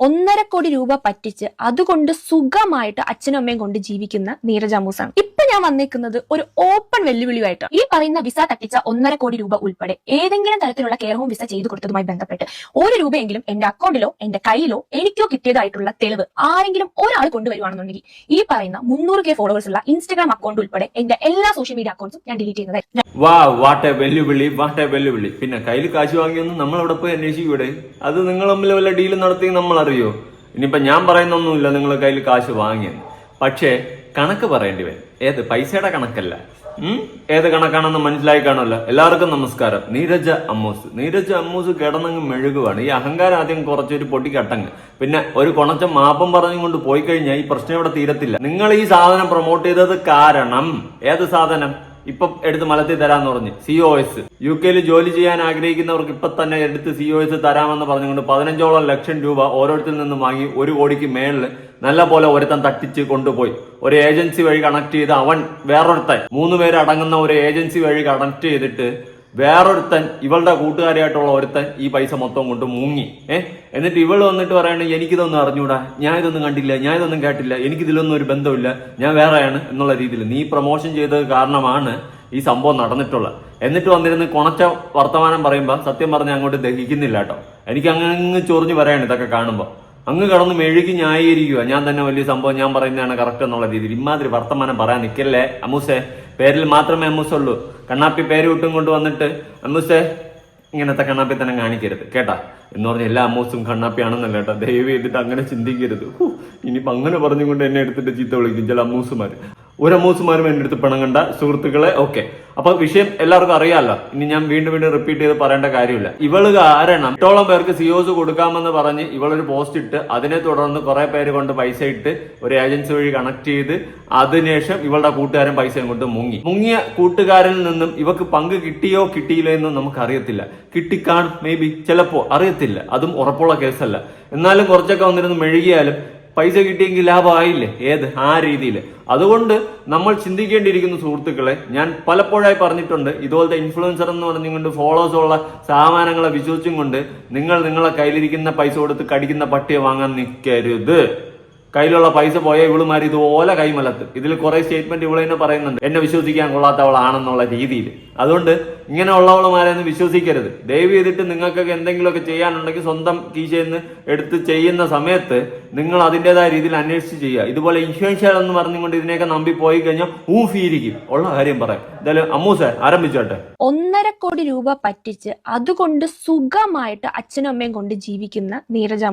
ഒന്നര കോടി രൂപ പറ്റിച്ച് അതുകൊണ്ട് സുഖമായിട്ട് അച്ഛനും അമ്മയും കൊണ്ട് ജീവിക്കുന്ന നീരജ മൂസാണ് ഇപ്പൊ ഞാൻ വന്നേക്കുന്നത് ഒരു ഓപ്പൺ വെല്ലുവിളിയായിട്ട് ഈ പറയുന്ന വിസ തട്ടിച്ച ഒന്നര കോടി രൂപ ഉൾപ്പെടെ ഏതെങ്കിലും തരത്തിലുള്ള കെയർ ഹോം വിസ ചെയ്തു കൊടുത്തതുമായി ബന്ധപ്പെട്ട് ഒരു രൂപയെങ്കിലും എന്റെ അക്കൗണ്ടിലോ എന്റെ കയ്യിലോ എനിക്കോ കിട്ടിയതായിട്ടുള്ള തെളിവ് ആരെങ്കിലും ഒരാൾ കൊണ്ടുവരുവാണെന്നുണ്ടെങ്കിൽ ഈ പറയുന്ന മുന്നൂറ് കെ ഫോളോവേഴ്സ് ഉള്ള ഇൻസ്റ്റാഗ്രാം അക്കൗണ്ട് ഉൾപ്പെടെ എന്റെ എല്ലാ സോഷ്യൽ മീഡിയ അക്കൗണ്ട്സും ഞാൻ ഡിലീറ്റ് ചെയ്യുന്നത്. വാ വെല്ലുവിളി വാട്ടെ വെല്ലുവിളി. പിന്നെ കയ്യിൽ കാശ് വാങ്ങിയൊന്നും നമ്മൾ അവിടെ പോയി അന്വേഷിക്കൂടെ? അത് നിങ്ങൾ തമ്മിൽ വല്ല ഡീൽ നടത്തി നമ്മൾ അറിയോ? ഇനിയിപ്പോൾ ഞാൻ പറയുന്നൊന്നുമില്ല നിങ്ങൾ കയ്യിൽ കാശ് വാങ്ങിയെന്ന് പക്ഷേ കണക്ക് പറയേണ്ടി വരും. ഏത്? പൈസയുടെ കണക്കല്ല. ഏത് കണക്കാണെന്ന് മനസ്സിലായി കാണുമല്ലോ. എല്ലാവർക്കും നമസ്കാരം. നീരജ അമ്മൂസ്. നീരജ അമ്മൂസ് കിടന്നങ്ങ് മെഴുകുവാണ്. ഈ അഹങ്കാരം ആദ്യം കുറച്ചൊരു പൊട്ടിക്കട്ടങ്ങ്. പിന്നെ ഒരു കൊണച്ച മാപ്പം പറഞ്ഞും കൊണ്ട് പോയി കഴിഞ്ഞാൽ ഈ പ്രശ്നം ഇവിടെ തീരത്തില്ല. നിങ്ങൾ ഈ സാധനം പ്രൊമോട്ട് ചെയ്തത് കാരണം. ഏത് സാധനം? ഇപ്പൊ എടുത്ത് മലത്തിൽ തരാന്ന് പറഞ്ഞ്. സി ഒ എസ് യു കെയിൽ ജോലി ചെയ്യാൻ ആഗ്രഹിക്കുന്നവർക്ക് ഇപ്പൊ തന്നെ എടുത്ത് സി ഒ എസ് തരാമെന്ന് പറഞ്ഞുകൊണ്ട് പതിനഞ്ചോളം ലക്ഷം രൂപ ഓരോരുത്തരിൽ നിന്നും വാങ്ങി ഒരു കോടിക്ക് മേളിൽ നല്ല പോലെ ഒരുത്തൻ തട്ടിച്ച് കൊണ്ടുപോയി. ഒരു ഏജൻസി വഴി കണക്ട് ചെയ്ത് അവൻ വേറൊരുത്തൻ. മൂന്ന് പേര് അടങ്ങുന്ന ഒരു ഏജൻസി വഴി കണക്ട് ചെയ്തിട്ട് വേറൊരുത്തൻ ഇവളുടെ കൂട്ടുകാരിയായിട്ടുള്ള ഒരുത്തൻ ഈ പൈസ മൊത്തം കൊണ്ട് മുങ്ങി. ഏഹ് എന്നിട്ട് ഇവൾ വന്നിട്ട് പറയണ എനിക്കിതൊന്നും അറിഞ്ഞൂടാ. ഞാൻ ഇതൊന്നും കണ്ടില്ല. ഞാൻ ഇതൊന്നും കേട്ടില്ല. എനിക്ക് ഇതിലൊന്നും ഒരു ബന്ധമില്ല ഞാൻ വേറെയാണ്. എന്നുള്ള രീതിയിൽ നീ പ്രൊമോഷൻ ചെയ്തത് കാരണമാണ് ഈ സംഭവം നടന്നിട്ടുള്ളത്. എന്നിട്ട് വന്നിരുന്ന് കുണച്ച വർത്തമാനം പറയുമ്പോൾ സത്യം പറഞ്ഞാൽ അങ്ങോട്ട് ദഹിക്കുന്നില്ല കേട്ടോ. എനിക്ക് അങ്ങ് ചൊറിഞ്ഞു പറയാണ് ഇതൊക്കെ കാണുമ്പോൾ അങ്ങ് കടന്ന് മെഴുകി ന്യായീകരിക്കുക ഞാൻ തന്നെ വലിയ സംഭവം ഞാൻ പറയുന്നതാണ് കറക്റ്റ് എന്നുള്ള രീതിയിൽ ഇമാതിരി വർത്തമാനം പറയാൻ നിൽക്കല്ലേ അമൂസേ പേരിൽ മാത്രമേ അമൂസുള്ളൂ കണ്ണാപ്പി പേര് വിട്ടും കൊണ്ട് വന്നിട്ട് അമ്മൂസേ ഇങ്ങനത്തെ കണ്ണാപ്പി തന്നെ കാണിക്കരുത് കേട്ടാ? എന്ന് പറഞ്ഞ എല്ലാ അമ്മൂസും കണ്ണാപ്പിയാണെന്നല്ല കേട്ടോ ദയവ് ചെയ്തിട്ട് അങ്ങനെ ചിന്തിക്കരുത്. ഹൂ, ഇനിയിപ്പോ അങ്ങനെ പറഞ്ഞുകൊണ്ട് എന്നെ എടുത്തിട്ട് ചീത്ത വിളിക്കും ചില അമ്മൂസുമാര്. ഒരു അമ്മൂസുമാരും എന്റെ അടുത്ത് പിണങ്ങണ്ട. സുഹൃത്തുക്കളെ ഓക്കെ. അപ്പൊ വിഷയം എല്ലാവർക്കും അറിയാമല്ലോ ഇനി ഞാൻ വീണ്ടും വീണ്ടും റിപ്പീറ്റ് ചെയ്ത് പറയേണ്ട കാര്യമില്ല. ഇവൾ കാരണം എട്ടോളം പേർക്ക് സിയോസ് കൊടുക്കാമെന്ന് പറഞ്ഞ് ഇവളൊരു പോസ്റ്റ് ഇട്ട് അതിനെ തുടർന്ന് കുറെ പേര് കൊണ്ട് പൈസ ഇട്ട് ഒരു ഏജൻസി വഴി കണക്ട് ചെയ്ത് അതിനുശേഷം ഇവളുടെ കൂട്ടുകാരൻ പൈസ കൊണ്ട് മുങ്ങി. മുങ്ങിയ കൂട്ടുകാരിൽ നിന്നും ഇവക്ക് പങ്ക് കിട്ടിയോ കിട്ടിയില്ലോ എന്നും നമുക്ക് അറിയത്തില്ല കിട്ടിക്കാണും മേ ബി ചിലപ്പോ അറിയത്തില്ല. അതും ഉറപ്പുള്ള കേസല്ല എന്നാലും കുറച്ചൊക്കെ വന്നിരുന്ന് മെഴുകിയാലും പൈസ കിട്ടിയെങ്കിൽ ലാഭമായില്ലേ? ഏത്? ആ രീതിയിൽ അതുകൊണ്ട് നമ്മൾ ചിന്തിക്കേണ്ടിയിരിക്കുന്ന സുഹൃത്തുക്കളെ ഞാൻ പലപ്പോഴായി പറഞ്ഞിട്ടുണ്ട് ഇതുപോലത്തെ ഇൻഫ്ലുവൻസർ എന്ന് പറഞ്ഞുകൊണ്ട് ഫോളോവേഴ്സ് ഉള്ള സാമാനങ്ങളെ വിശ്വസിച്ചും കൊണ്ട് നിങ്ങൾ നിങ്ങളെ കയ്യിലിരിക്കുന്ന പൈസ കൊടുത്ത് കടിക്കുന്ന പട്ടിയെ വാങ്ങാൻ നിൽക്കരുത്. കയ്യിലുള്ള പൈസ പോയ ഇവളുമാർ ഇതുപോലെ കൈമലത്ത്. ഇതിൽ കുറെ സ്റ്റേറ്റ്മെന്റ് ഇവിടെ തന്നെ പറയുന്നുണ്ട്. എന്നെ വിശ്വസിക്കാൻ കൊള്ളാത്തവളാണെന്നുള്ള രീതിയിൽ അതുകൊണ്ട് ഇങ്ങനെ ഉള്ളവളുമാരെ ഒന്നും വിശ്വസിക്കരുത്. ദയവ് ചെയ്തിട്ട് നിങ്ങൾക്കൊക്കെ എന്തെങ്കിലുമൊക്കെ ചെയ്യാനുണ്ടെങ്കിൽ സ്വന്തം കീശയെന്ന് എടുത്ത് ചെയ്യുന്ന സമയത്ത് നിങ്ങൾ അതിന്റെതായ രീതിയിൽ അന്വേഷിച്ച് ചെയ്യുക. ഇതുപോലെ ഇൻഷുറൻസ് എന്ന് പറഞ്ഞുകൊണ്ട് ഇതിനെയൊക്കെ നമ്പി പോയി കഴിഞ്ഞാൽ ഊഫിയിരിക്കും. ഉള്ള കാര്യം പറയാം. എന്തായാലും അമ്മൂസേ ആരംഭിച്ചോട്ടെ. ഒന്നര കോടി രൂപ പറ്റിച്ച് അതുകൊണ്ട് സുഖമായിട്ട് അച്ഛനും അമ്മയും കൊണ്ട് ജീവിക്കുന്ന നീരജ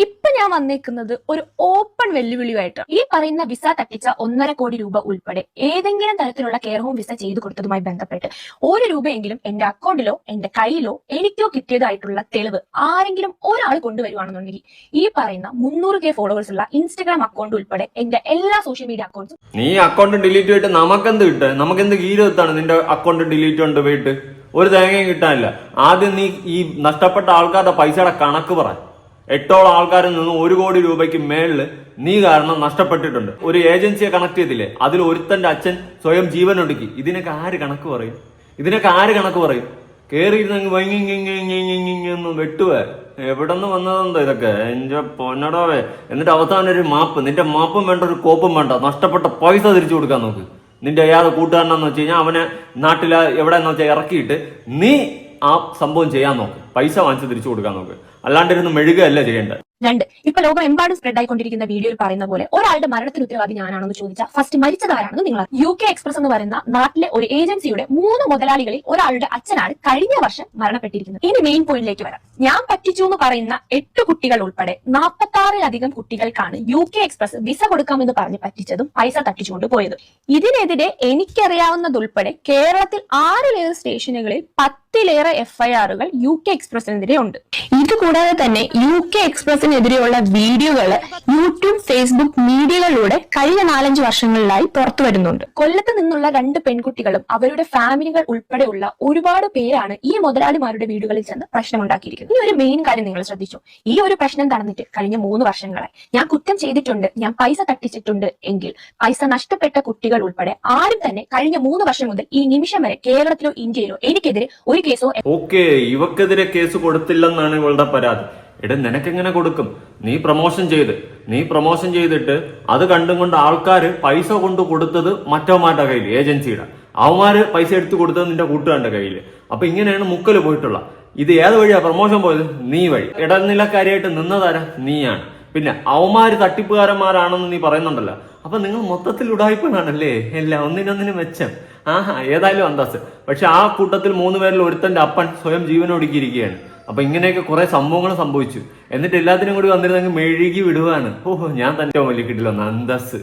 ഇപ്പൊ ഞാൻ വന്നേക്കുന്നത് ഒരു ഓപ്പൺ വെല്ലുവിളിയുമായിട്ട്. ഈ പറയുന്ന വിസ തട്ടിച്ച ഒന്നര കോടി രൂപ ഉൾപ്പെടെ ഏതെങ്കിലും തരത്തിലുള്ള കെയർ ഹോം വിസ ചെയ്തു കൊടുത്തതുമായി ബന്ധപ്പെട്ട് ഒരു രൂപയെങ്കിലും എന്റെ അക്കൗണ്ടിലോ എന്റെ കയ്യിലോ എനിക്കോ കിട്ടിയതായിട്ടുള്ള തെളിവ് ആരെങ്കിലും ഒരാൾ കൊണ്ടുവരുവാണെന്നുണ്ടെങ്കിൽ ഈ പറയുന്ന മുന്നൂറ് കെ ഫോളോവേഴ്സ് ഉള്ള ഇൻസ്റ്റാഗ്രാം അക്കൗണ്ട് ഉൾപ്പെടെ എന്റെ എല്ലാ സോഷ്യൽ മീഡിയ അക്കൗണ്ട്സും നീ അക്കൗണ്ട് ഡിലീറ്റ് ചെയ്തിട്ട് നമുക്കെന്ത് കിട്ടുക? നമുക്കെന്ത് ഗീരത്താണ് നിന്റെ അക്കൗണ്ട് ഡിലീറ്റ് കൊണ്ട് പോയിട്ട്? ഒരു തേങ്ങയും കിട്ടാനില്ല. ആദ്യം നീ ഈ നഷ്ടപ്പെട്ട ആൾക്കാരുടെ പൈസയുടെ കണക്ക് പറ. എട്ടോളം ആൾക്കാരിൽ നിന്ന് ഒരു കോടി രൂപയ്ക്ക് മേളിൽ നീ കാരണം നഷ്ടപ്പെട്ടിട്ടുണ്ട്. ഒരു ഏജൻസിയെ കണക്ട് ചെയ്തില്ലേ? അതിൽ ഒരുത്തന്റെ അച്ഛൻ സ്വയം ജീവൻ ഒടുക്കി ഇതിനൊക്കെ ആര് കണക്ക് പറയും? ഇതിനൊക്കെ ആര് കണക്ക് പറയും? കേറിയിരുന്നെങ്കിൽ വൈങ്ങിങ്ങിങ്ങിങ്ങിങ്ങിങ്ങിന്ന് വെട്ടുവേ. എവിടെ നിന്ന് വന്നതെന്തോ ഇതൊക്കെ? എന്റെ പൊന്നടവേ. എന്നിട്ട് അവസാനം ഒരു മാപ്പ്. നിന്റെ മാപ്പും വേണ്ട ഒരു കോപ്പും വേണ്ട. നഷ്ടപ്പെട്ട പൈസ തിരിച്ചു കൊടുക്കാൻ നോക്ക്. നിന്റെ ഏത് കൂട്ടുകാരനെന്ന് വെച്ച് കഴിഞ്ഞാൽ അവനെ നാട്ടിലെ എവിടെയെന്ന് വെച്ചാൽ ഇറക്കിയിട്ട് നീ ആ സംഭവം ചെയ്യാൻ നോക്ക്. പൈസ വാങ്ങിച്ച് തിരിച്ചു കൊടുക്കാൻ നോക്ക്. അല്ലാണ്ടിരുന്ന് മെഴുകയല്ല ചെയ്യേണ്ടത്. രണ്ട് ഇപ്പൊ ലോകമെമ്പാടും സ്പ്രെഡ് ആയിക്കൊണ്ടിരിക്കുന്ന വീഡിയോയിൽ പറയുന്ന പോലെ ഒരാളുടെ മരണത്തിന് ഉത്തരവാദി ഞാനാണെന്ന് ചോദിച്ചാൽ ഫസ്റ്റ് മരിച്ചതാരാണെന്ന് നിങ്ങൾ യു കെ എക്സ്പ്രസ് എന്ന് പറയുന്ന നാട്ടിലെ ഒരു ഏജൻസിയുടെ മൂന്ന് മുതലാളികളിൽ ഒരാളുടെ അച്ഛനാണ് കഴിഞ്ഞ വർഷം മരണപ്പെട്ടിരിക്കുന്നത്. ഇനി മെയിൻ പോയിന്റിലേക്ക് വരാം. ഞാൻ പറ്റിച്ചു എന്ന് പറയുന്ന എട്ട് കുട്ടികൾ ഉൾപ്പെടെ നാൽപ്പത്തി ആറിലധികം കുട്ടികൾക്കാണ് യു കെ എക്സ്പ്രസ് വിസ കൊടുക്കാമെന്ന് പറഞ്ഞ് പറ്റിച്ചതും പൈസ തട്ടിച്ചുകൊണ്ട് പോയത്. ഇതിനെതിരെ എനിക്കറിയാവുന്നതുൾപ്പെടെ കേരളത്തിൽ ആറിലേറെ സ്റ്റേഷനുകളിൽ പത്തിലേറെ എഫ്ഐആറുകൾ യു കെ എക്സ്പ്രസിനെതിരെ ഉണ്ട്. ഇതുകൂടാതെ തന്നെ യു കെ എക്സ്പ്രസിനെതിരെയുള്ള വീഡിയോകൾ യൂട്യൂബ് ഫേസ്ബുക്ക് മീഡിയകളിലൂടെ കഴിഞ്ഞ നാലഞ്ച് വർഷങ്ങളിലായി പുറത്തു വരുന്നുണ്ട്. കൊല്ലത്ത് നിന്നുള്ള രണ്ട് പെൺകുട്ടികളും അവരുടെ ഫാമിലികൾ ഉൾപ്പെടെയുള്ള ഒരുപാട് പേരാണ് ഈ മുതലാളിമാരുടെ വീടുകളിൽ ചെന്ന് പ്രശ്നമുണ്ടാക്കിയിരിക്കുന്നത്. ഈ ഒരു മെയിൻ കാര്യം നിങ്ങൾ ശ്രദ്ധിച്ചു. ഈ ഒരു പ്രശ്നം നടന്നിട്ട് കഴിഞ്ഞ മൂന്ന് വർഷങ്ങളായി. ഞാൻ കുറ്റം ചെയ്തിട്ടുണ്ട് ഞാൻ പൈസ തട്ടിച്ചിട്ടുണ്ട് എങ്കിൽ പൈസ നഷ്ടപ്പെട്ട കുട്ടികൾ ഉൾപ്പെടെ ആരും തന്നെ കഴിഞ്ഞ മൂന്ന് വർഷം മുതൽ ഈ നിമിഷം വരെ കേരളത്തിലോ ഇന്ത്യയിലോ എനിക്കെതിരെ ഒരു ഓക്കെ ഇവക്കെതിരെ കേസ് കൊടുത്തില്ലെന്നാണ് ഇവളുടെ പരാതി. എടാ നിനക്കെങ്ങനെ കൊടുക്കും? നീ പ്രൊമോഷൻ ചെയ്ത് നീ പ്രൊമോഷൻ ചെയ്തിട്ട് അത് കണ്ടും കൊണ്ട് ആൾക്കാർ പൈസ കൊണ്ട് കൊടുത്തത് മറ്റവന്മാരുടെ കയ്യിൽ ഏജൻസിയുടെ. അവന്മാര് പൈസ എടുത്തു കൊടുത്തത് നിന്റെ കൂട്ടുകാരുടെ കയ്യിൽ അപ്പൊ ഇങ്ങനെയാണ് മുക്കൽ പോയിട്ടുള്ള. ഇത് ഏത് വഴിയാ പ്രൊമോഷൻ പോയത്? നീ വഴി. ഇടനിലക്കാരിയായിട്ട് നിന്നതാരാ? നീയാണ്. പിന്നെ അവമാര് തട്ടിപ്പുകാരന്മാരാണെന്ന് നീ പറയുന്നുണ്ടല്ലോ. അപ്പൊ നിങ്ങൾ മൊത്തത്തിൽ ഉടായ്പണല്ലേ എല്ലാം ഒന്നിനൊന്നിന് മെച്ചം. ആഹാ ഏതായാലും അന്തസ്. പക്ഷെ ആ കൂട്ടത്തിൽ മൂന്ന് പേരിൽ ഒരുത്തന്റെ അപ്പൻ സ്വയം ജീവനൊടുക്കിയിരിക്കുകയാണ്. അപ്പൊ ഇങ്ങനെയൊക്കെ കുറെ സംഭവങ്ങൾ സംഭവിച്ചു. എന്നിട്ട് എല്ലാത്തിനും കൂടി വന്നിരുന്നെങ്കിൽ മെഴുകി വിടുവാണ്. ഓഹോ ഞാൻ തന്നെ വലിയ കിട്ടില്ല അന്തസ്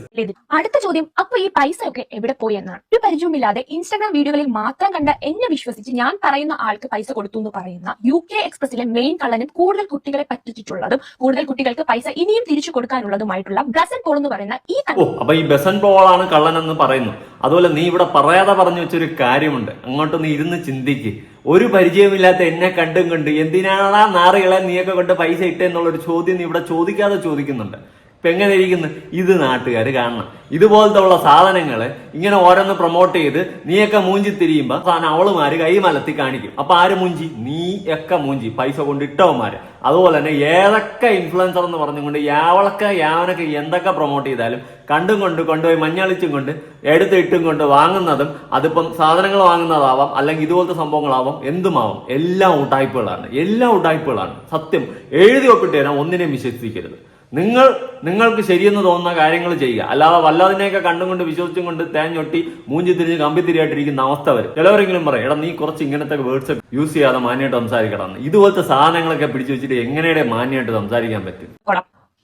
അടുത്ത ചോദ്യം അപ്പൊ ഈ പൈസ ഒക്കെ എവിടെ പോയി എന്നാണ്. ഒരു പരിചയമില്ലാതെ ഇൻസ്റ്റാഗ്രാം വീഡിയോകളിൽ മാത്രം കണ്ട എന്നെ വിശ്വസിച്ച് ഞാൻ പറയുന്ന ആൾക്ക് പൈസ കൊടുത്തു എന്ന് പറയുന്ന യു കെ എക്സ്പ്രസിലെ മെയിൻ കള്ളനും കൂടുതൽ കുട്ടികളെ പറ്റിച്ചിട്ടുള്ളതും കൂടുതൽ കുട്ടികൾക്ക് പൈസ ഇനിയും തിരിച്ചു കൊടുക്കാനുള്ളതുമായിട്ടുള്ള ബ്രസൻ പോൾ എന്ന് പറയുന്ന ഈ ഓ അപ്പൊ ഈ ബസൻ പോളാണ് കള്ളൻ എന്ന് പറയുന്നു. അതുപോലെ നീ ഇവിടെ പറയാതെ പറഞ്ഞു വെച്ചൊരു കാര്യമുണ്ട്. അങ്ങോട്ട് നീ ഇരുന്ന് ചിന്തിക്ക്. ഒരു പരിചയമില്ലാത്ത എന്നെ കണ്ടും കണ്ട് എന്തിനാണ് നാറികളെ നീയൊക്കെ കൊണ്ട് പൈസ ഇട്ടേ എന്നുള്ളൊരു ചോദ്യം ഇവിടെ ചോദിക്കാതെ ചോദിക്കുന്നുണ്ട്. ഇപ്പൊ എങ്ങനെ ഇരിക്കുന്നു? ഇത് നാട്ടുകാർ കാണണം. ഇതുപോലത്തെ ഉള്ള സാധനങ്ങൾ ഇങ്ങനെ ഓരോന്ന് പ്രൊമോട്ട് ചെയ്ത് നീയൊക്കെ മൂഞ്ചി തിരിയുമ്പോ സാധനം അവളുമാര് കൈമലത്തി കാണിക്കും. അപ്പൊ ആര് മൂഞ്ചി? നീ ഒക്കെ മൂഞ്ചി. പൈസ കൊണ്ട് ഇട്ടവന്മാര്. അതുപോലെ തന്നെ ഏതൊക്കെ ഇൻഫ്ലുവൻസർ എന്ന് പറഞ്ഞുകൊണ്ട് യാവളൊക്കെ യാവനൊക്കെ എന്തൊക്കെ പ്രൊമോട്ട് ചെയ്താലും കണ്ടും കൊണ്ട് കൊണ്ടുപോയി മഞ്ഞളിച്ചും കൊണ്ട് എടുത്ത് ഇട്ടും കൊണ്ട് വാങ്ങുന്നതും അതിപ്പം സാധനങ്ങൾ വാങ്ങുന്നതാവാം അല്ലെങ്കിൽ ഇതുപോലത്തെ സംഭവങ്ങളാവാം എന്തുമാവാം. എല്ലാം ഉടായ്പകളാണ് എല്ലാം ഉടായ്പകളാണ് സത്യം. എഴുതി ഒപ്പിട്ട് തരാൻ ഒന്നിനെയും വിശ്വസിക്കരുത്. നിങ്ങൾ നിങ്ങൾക്ക് ശരിയെന്ന് തോന്നുന്ന കാര്യങ്ങൾ ചെയ്യുക. അല്ലാതെ വല്ലാതിനെയൊക്കെ കണ്ടും കൊണ്ട് വിശ്വസിച്ചും കൊണ്ട് തേഞ്ഞൊട്ടി മൂഞ്ചി തിരിഞ്ഞ് കമ്പിത്തിരിയായിട്ടിരിക്കുന്ന അവസ്ഥ വരും ചിലവരെങ്കിലും പറയും എടാ നീ കുറച്ച് ഇങ്ങനത്തെ വേർഡ്സ് യൂസ് ചെയ്യാതെ മാന്യമായിട്ട് സംസാരിക്കണം. ഇതുപോലത്തെ സാധനങ്ങളൊക്കെ പിടിച്ചു വെച്ചിട്ട് എങ്ങനെയുടെ മാന്യമായിട്ട് സംസാരിക്കാൻ പറ്റും.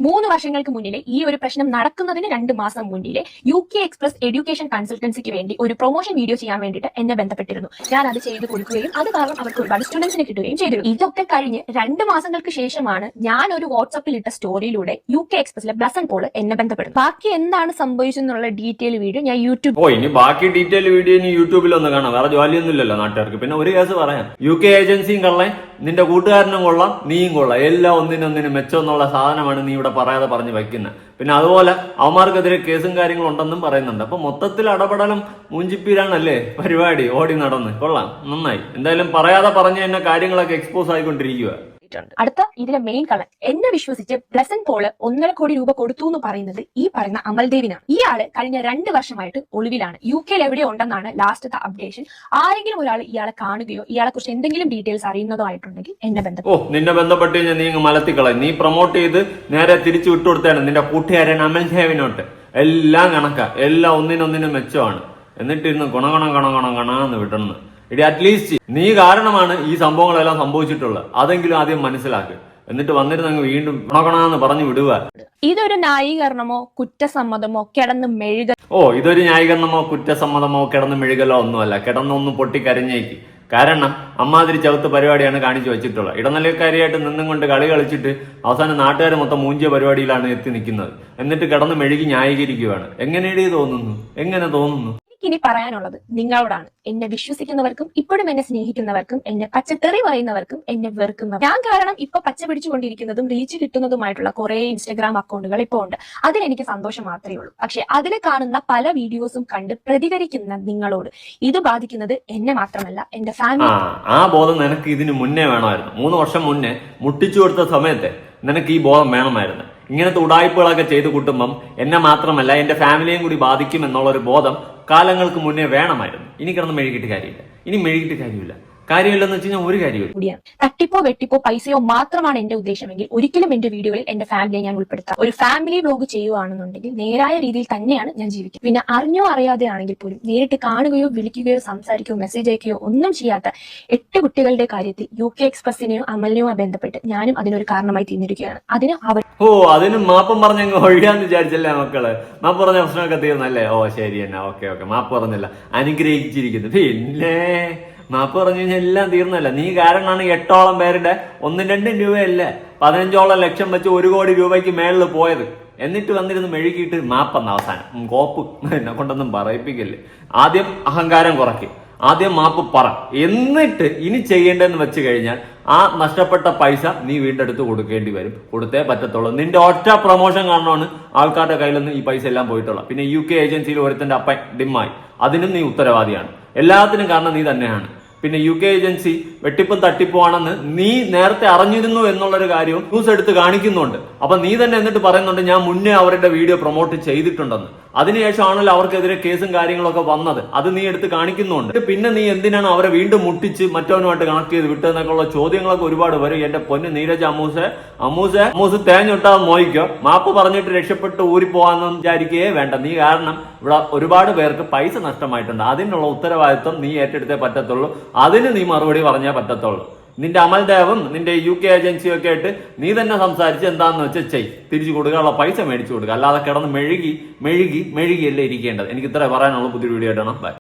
മൂന്ന് വർഷങ്ങൾക്ക് മുന്നിലെ ഈ ഒരു പ്രശ്നം നടക്കുന്നതിന് രണ്ട് മാസം മുന്നിലെ യു കെ എക്സ്പ്രസ് എഡ്യൂക്കേഷൻ കൺസൾട്ടൻസിക്ക് വേണ്ടി ഒരു പ്രൊമോഷൻ വീഡിയോ ചെയ്യാൻ വേണ്ടിയിട്ട് എന്നെ ബന്ധപ്പെട്ടിരുന്നു. ഞാൻ അത് ചെയ്ത് കൊടുക്കുകയും അത് കാരണം അവർക്ക് ഒരുപാട് സ്റ്റുഡൻസിനെ കിട്ടുകയും ചെയ്തു ഇതൊക്കെ കഴിഞ്ഞ് രണ്ട് മാസങ്ങൾക്ക് ശേഷമാണ് ഞാൻ ഒരു വാട്സപ്പിൽ ഇട്ട സ്റ്റോറിയിലൂടെ യു കെ എക്സ്പ്രസിലെ ബ്ലസൻ പോൾ എന്നെ ബന്ധപ്പെടുന്നു ബാക്കി എന്താണ് സംഭവിച്ചെന്നുള്ള ഡീറ്റെയിൽ വീഡിയോ ഞാൻ യൂട്യൂബ് ഓ ഇനി ബാക്കി ഡീറ്റെയിൽ വീഡിയോ ഇനി യൂട്യൂബിൽ ഒന്ന് കാണാം. വേറെ ജോലിയൊന്നും ഇല്ലല്ലോ നാട്ടുകാർക്ക്. പിന്നെ ഒരു കേസ് പറയാം. യു കെ ഏജൻസിയും കള്ളേ. നിന്റെ കൂട്ടുകാരനും കൊള്ളാം. നീയും കൊള്ളാം. എല്ലാം ഒന്നിനൊന്നിനും മെച്ചം എന്നുള്ള സാധനമാണ് നീ ഇവിടെ പറയാതെ പറഞ്ഞു വയ്ക്കുന്നത് പിന്നെ അതുപോലെ അവന്മാർക്കെതിരെ കേസും കാര്യങ്ങളും ഉണ്ടെന്നും പറയുന്നുണ്ട്. അപ്പൊ മൊത്തത്തിൽ അടപെടലും മൂഞ്ചിപ്പീരാണല്ലേ പരിപാടി? ഓടി നടന്ന്. കൊള്ളാം. നന്നായി. എന്തായാലും പറയാതെ പറഞ്ഞു തന്നെ കാര്യങ്ങളൊക്കെ എക്സ്പോസ് ആയിക്കൊണ്ടിരിക്കുക അടുത്ത ഇതിലെ മെയിൻ കളർ എന്നെ വിശ്വസിച്ച് ബ്ലസൻ പോൾ ഒന്നര കോടി രൂപ കൊടുത്തു എന്ന് പറയുന്നത് ഈ പറയുന്ന അമൽദേവിനാണ് ഈ ആൾ കഴിഞ്ഞ രണ്ട് വർഷമായിട്ട് ഒളിവിലാണ്. യു കെയിൽ എവിടെ ഉണ്ടെന്നാണ് ലാസ്റ്റത്തെ അപ്ഡേഷൻ ആരെങ്കിലും ഒരാൾ ഇയാളെ കാണുകയോ ഇയാളെ കുറിച്ച് എന്തെങ്കിലും ഡീറ്റെയിൽസ് അറിയുന്നതോ ആയിട്ടുണ്ടെങ്കിൽ എന്നെ ബന്ധപ്പെട്ടു ഓ നിന്നെ ബന്ധപ്പെട്ട് ഞാൻ നീ മലത്തി കളയും. നീ പ്രൊമോട്ട് ചെയ്ത് നേരെ തിരിച്ചു വിട്ടുകൊടുത്താണ് നിന്റെ കൂട്ടുകാരൻ അമൽദേവിനോട്ട് എല്ലാം കണക്കാ. എല്ലാം ഒന്നിനൊന്നിനും മെച്ചമാണ്. എന്നിട്ടിരുന്ന് ഗുണഗണം ഗുണ ഗുണ ഗണാന്ന് വിടണം ഇടി അറ്റ്ലീസ്റ്റ് നീ കാരണമാണ് ഈ സംഭവങ്ങളെല്ലാം സംഭവിച്ചിട്ടുള്ളത്. അതെങ്കിലും ആദ്യം മനസ്സിലാക്ക്. എന്നിട്ട് വന്നിരുന്ന് അങ്ങ് വീണ്ടും ഗുണഗുണാന്ന് പറഞ്ഞു വിടുക. ഇതൊരു ന്യായീകരണമോ കുറ്റസമ്മതമോ കിടന്ന് മെഴുക ഓ ഇതൊരു ന്യായീകരണമോ കുറ്റസമ്മതമോ കിടന്ന് മെഴുകലോ ഒന്നുമല്ല. കിടന്നൊന്ന് പൊട്ടിക്കരഞ്ഞേക്ക്. കാരണം അമ്മാതിരി ചവിത്ത് പരിപാടിയാണ് കാണിച്ചു വെച്ചിട്ടുള്ളത്. ഇടനിലക്കാരിയായിട്ട് നിന്നും കൊണ്ട് കളി കളിച്ചിട്ട് അവസാനം നാട്ടുകാർ മൊത്തം മൂഞ്ചിയ പരിപാടിയിലാണ് എത്തി നിൽക്കുന്നത്. എന്നിട്ട് കിടന്ന് മെഴുകി ന്യായീകരിക്കുകയാണ് എങ്ങനെയേ തോന്നുന്നു? എങ്ങനെ തോന്നുന്നു? എനിക്കിനി പറയാനുള്ളത് നിങ്ങളോടാണ്. എന്നെ വിശ്വസിക്കുന്നവർക്കും ഇപ്പോഴും എന്നെ സ്നേഹിക്കുന്നവർക്കും എന്നെ പച്ചത്തെറി പറയുന്നവർക്കും എന്നെ വെറുക്കുന്നവർ. ഞാൻ കാരണം ഇപ്പൊ പച്ച പിടിച്ചുകൊണ്ടിരിക്കുന്നതും റീച്ച് കിട്ടുന്നതുമായിട്ടുള്ള കുറെ ഇൻസ്റ്റാഗ്രാം അക്കൗണ്ടുകൾ ഇപ്പോൾ ഉണ്ട്. അതിലെനിക്ക് സന്തോഷം മാത്രമേ ഉള്ളൂ. പക്ഷെ അതിൽ കാണുന്ന പല വീഡിയോസും കണ്ട് പ്രതികരിക്കുന്ന നിങ്ങളോട് ഇത് ബാധിക്കുന്നത് എന്നെ മാത്രമല്ല എന്റെ ഫാമിലി ആ ബോധം നിനക്ക് ഇതിന് മുന്നേ വേണമായിരുന്നു. മൂന്ന് വർഷം മുന്നേ മുട്ടിച്ചു കൊടുത്ത സമയത്ത് നിനക്ക് ഈ ബോധം വേണമായിരുന്നു. ഇങ്ങനത്തെ ഉടായ്പകളൊക്കെ ചെയ്ത് കൂട്ടുമ്പം എന്നെ മാത്രമല്ല എന്റെ ഫാമിലിയും കൂടി ബാധിക്കും എന്നുള്ള ഒരു ബോധം കാലങ്ങൾക്ക് മുന്നേ വേണമായിരുന്നു. ഇനി കിടന്ന് മെഴുകിയിട്ട് കാര്യമില്ല. ഇനി മെഴുകിയിട്ട് കാര്യമില്ല. കാര്യമില്ലെന്ന് വെച്ച് കഴിഞ്ഞാൽ ഒരു കാര്യമില്ല കൂടിയാണ്. തട്ടിപ്പോ വെട്ടിപ്പോ പൈസയോ മാത്രമാണ് എന്റെ ഉദ്ദേശമെങ്കിൽ ഒരിക്കലും എന്റെ വീഡിയോയിൽ എന്റെ ഫാമിലിയെ ഞാൻ ഉൾപ്പെടുത്താം. ഒരു ഫാമിലി വ്ലോഗ് ചെയ്യുകയാണെന്നുണ്ടെങ്കിൽ നേരായ രീതിയിൽ തന്നെയാണ് ഞാൻ ജീവിക്കുന്നത് പിന്നെ അറിഞ്ഞോ അറിയാതെ ആണെങ്കിൽ പോലും നേരിട്ട് കാണുകയോ വിളിക്കുകയോ സംസാരിക്കുകയോ മെസ്സേജ് അയക്കുകയോ ഒന്നും ചെയ്യാത്ത എട്ട് കുട്ടികളുടെ കാര്യത്തിൽ യു കെ എക്സ്പ്രസിനെയോ അമലിനെയോ ബന്ധപ്പെട്ട് ഞാനും അതിനൊരു കാരണമായി തീർന്നിരിക്കുകയാണ്. അതിന് അവർ ഓ അതിന് മാപ്പം പറഞ്ഞങ്ങ് ഒഴിയാന്ന് വിചാരിച്ചല്ലേ മക്കൾ? മാപ്പ് പറഞ്ഞ പ്രശ്നമൊക്കെ തീർന്നല്ലേ? ഓ ശരി എന്നാ. Okay okay. മാപ്പ് പറഞ്ഞില്ല. അനുഗ്രഹിച്ചിരിക്കുന്നു. പിന്നെ മാപ്പ് പറഞ്ഞു കഴിഞ്ഞാൽ എല്ലാം തീർന്നല്ല നീ കാരണമാണ് എട്ടോളം പേരുടെ ഒന്നും രണ്ടും രൂപയല്ലേ? പതിനഞ്ചോളം ലക്ഷം വെച്ച് ഒരു കോടി രൂപയ്ക്ക് മേളിൽ പോയത്. എന്നിട്ട് വന്നിരുന്ന് മെഴുകിയിട്ട് മാപ്പെന്ന അവസാനം. കോപ്പ്. എന്നെ കൊണ്ടൊന്നും പറയിപ്പിക്കല്ലേ. ആദ്യം അഹങ്കാരം കുറയ്ക്കും. ആദ്യം മാപ്പ് പറ. എന്നിട്ട് ഇനി ചെയ്യേണ്ടതെന്ന് വെച്ച് കഴിഞ്ഞാൽ ആ നഷ്ടപ്പെട്ട പൈസ നീ വീണ്ടെടുത്ത് കൊടുക്കേണ്ടി വരും. കൊടുത്തേ പറ്റത്തുള്ളൂ. നിന്റെ ഒറ്റ പ്രൊമോഷൻ കാരണമാണ് ആൾക്കാരുടെ കയ്യിൽ നിന്ന് ഈ പൈസ എല്ലാം പോയിട്ടുള്ളത് പിന്നെ യു കെ ഏജൻസിയിൽ ഒരുത്തന്റെ അപ്പൻ ഡിമ്മായി. അതിനും നീ ഉത്തരവാദിയാണ്. എല്ലാത്തിനും കാരണം നീ തന്നെയാണ്. പിന്നെ യു കെ ഏജൻസി വെട്ടിപ്പും തട്ടിപ്പുമാണെന്ന് നീ നേരത്തെ അറിഞ്ഞിരുന്നു എന്നുള്ളൊരു കാര്യവും ന്യൂസ് എടുത്ത് കാണിക്കുന്നുണ്ട്. അപ്പൊ നീ തന്നെ എന്നിട്ട് പറയുന്നുണ്ട് ഞാൻ മുന്നേ അവരുടെ വീഡിയോ പ്രൊമോട്ട് ചെയ്തിട്ടുണ്ടെന്ന്. അതിനുശേഷമാണല്ലോ അവർക്കെതിരെ കേസും കാര്യങ്ങളൊക്കെ വന്നത്. അത് നീ എടുത്ത് കാണിക്കുന്നുണ്ട്. പിന്നെ നീ എന്തിനാണ് അവരെ വീണ്ടും മുട്ടിച്ച് മറ്റവനുമായിട്ട് കണക്ട് ചെയ്ത് വിട്ടതെന്നൊക്കെയുള്ള ചോദ്യങ്ങളൊക്കെ ഒരുപാട് വരും. എന്റെ പൊന്ന് നീരജ് അമ്മൂസെ അമ്മൂസെ അമ്മൂസ് തേഞ്ഞൊട്ടാ മോയിക്കോ. മാപ്പ് പറഞ്ഞിട്ട് രക്ഷപ്പെട്ട് ഊരിപ്പോവാന്ന് വിചാരിക്കുകയേ വേണ്ട. നീ കാരണം ഇവിടെ ഒരുപാട് പേർക്ക് പൈസ നഷ്ടമായിട്ടുണ്ട്. അതിനുള്ള ഉത്തരവാദിത്വം നീ ഏറ്റെടുത്തേ പറ്റത്തുള്ളൂ. അതിന് നീ മറുപടി പറഞ്ഞേ പറ്റത്തുള്ളൂ. നിന്റെ അമൽദേവും നിന്റെ യു കെ ഏജൻസിയും ഒക്കെ ആയിട്ട് നീ തന്നെ സംസാരിച്ച് എന്താന്ന് വെച്ചാൽ ചെയ്. തിരിച്ചു കൊടുക്കാനുള്ള പൈസ മേടിച്ചു കൊടുക്കുക അല്ലാതെ കിടന്ന് മെഴുകി മെഴുകി മെഴുകിയല്ലേ ഇരിക്കേണ്ടത്. എനിക്ക് ഇത്രേ പറയാനുള്ള. പുതിയ വീഡിയോ ആയിട്ടാണ് ബൈ